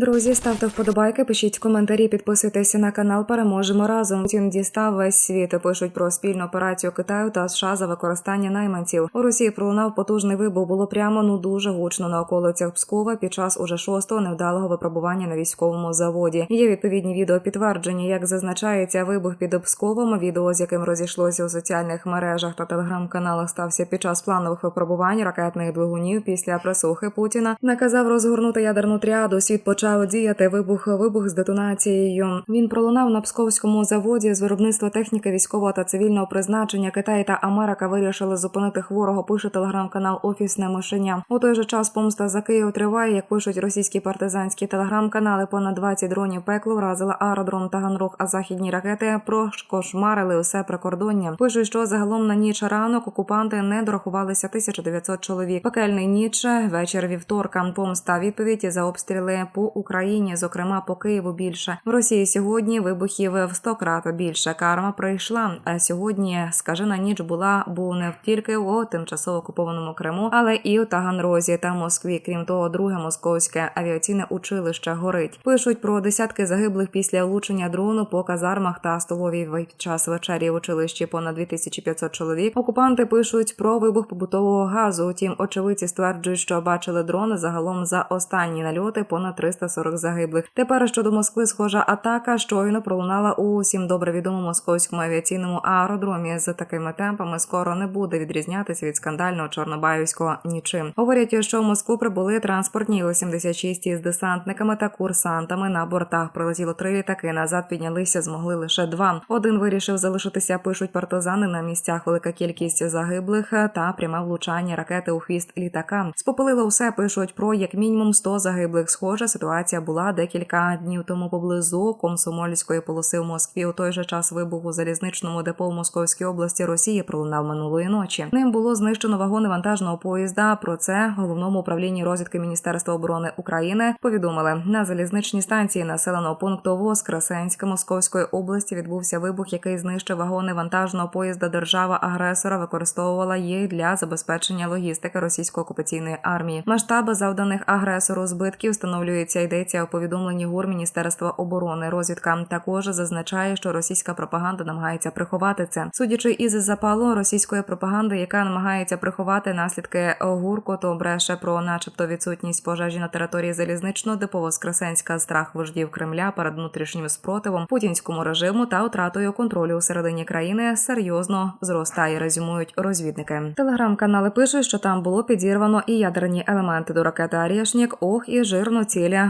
Друзі, ставте вподобайки, пишіть коментарі, підписуйтеся на канал. Переможемо разом. Путін дістав весь світ. Пишуть про спільну операцію Китаю та США за використання найманців. У Росії пролунав потужний вибух. Було прямо ну дуже гучно на околицях Пскова під час уже шостого невдалого випробування на військовому заводі. Є відповідні відео підтвердження, як зазначається вибух під Псковом. Відео з яким розійшлося у соціальних мережах та телеграм-каналах стався під час планових випробувань ракетних двигунів після присухи Путіна. Наказав розгорнути ядерну тріаду. Світ почав діяти вибух вибух з детонацією. Він пролунав на псковському заводі з виробництва техніки військового та цивільного призначення. Китай та Америка вирішили зупинити хворого. Пише телеграм-канал Офісне мишеня. У той же час помста за Київ триває. Як пишуть російські партизанські телеграм-канали, понад 20 дронів пекло вразили аеродром Таганрог, а західні ракети прошкошмарили усе прикордоння. Пишуть, що загалом на ніч ранок окупанти не дорахувалися 1900 чоловік. Пекельний ніч вечір вівторка. Помста відповідь за обстріли по Україні, зокрема по Києву. Більше в Росії сьогодні вибухів в 100 крат більше. Карма прийшла. А сьогодні скажена ніч була був не тільки у тимчасово окупованому Криму, але і у Таганрозі та Москві. Крім того, друге московське авіаційне училище горить. Пишуть про десятки загиблих після влучення дрону по казармах та столовій в час вечері в училищі понад 2500 чоловік. Окупанти пишуть про вибух побутового газу. Утім, очевидці стверджують, що бачили дрони загалом за останні нальоти понад 340 загиблих. Тепер щодо Москви, схожа атака щойно пролунала у усім добре відомому московському авіаційному аеродромі. З такими темпами скоро не буде відрізнятися від скандального чорнобаївського нічим. Говорять, що в Москву прибули транспортні Іл-76 із десантниками та курсантами на бортах. Прилетіло три літаки. Назад піднялися, змогли лише два. Один вирішив залишитися. Пишуть партизани на місцях. Велика кількість загиблих та пряме влучання ракети у хвіст літака. Спопилило все. Пишуть про як мінімум 100 загиблих. Схожа ситуація була декілька днів тому поблизу комсомольської полоси в Москві. У той же час вибух у залізничному депо в Московській області Росії пролунав минулої ночі. Ним було знищено вагони вантажного поїзда. Про це головному управлінні розвідки Міністерства оборони України повідомили на залізничній станції населеного пункту Воскресенська Московської області. Відбувся вибух, який знищив вагони вантажного поїзда. Держава агресора використовувала їх для забезпечення логістики російської окупаційної армії. Масштаби завданих агресору збитків встановлюється йдеться у повідомленні ГУР Міністерства оборони. Розвідка також зазначає, що російська пропаганда намагається приховати це. Судячи із запалу російської пропаганди, яка намагається приховати наслідки гуркоту, бреше про, начебто, відсутність пожежі на території залізничного депо Воскресенська, страх вождів Кремля перед внутрішнім спротивом путінському режиму та втратою контролю у середині країни серйозно зростає. Резюмують розвідники. Телеграм-канали пишуть, що там було підірвано і ядерні елементи до ракети Арєшнік. Ох, і жирно ціля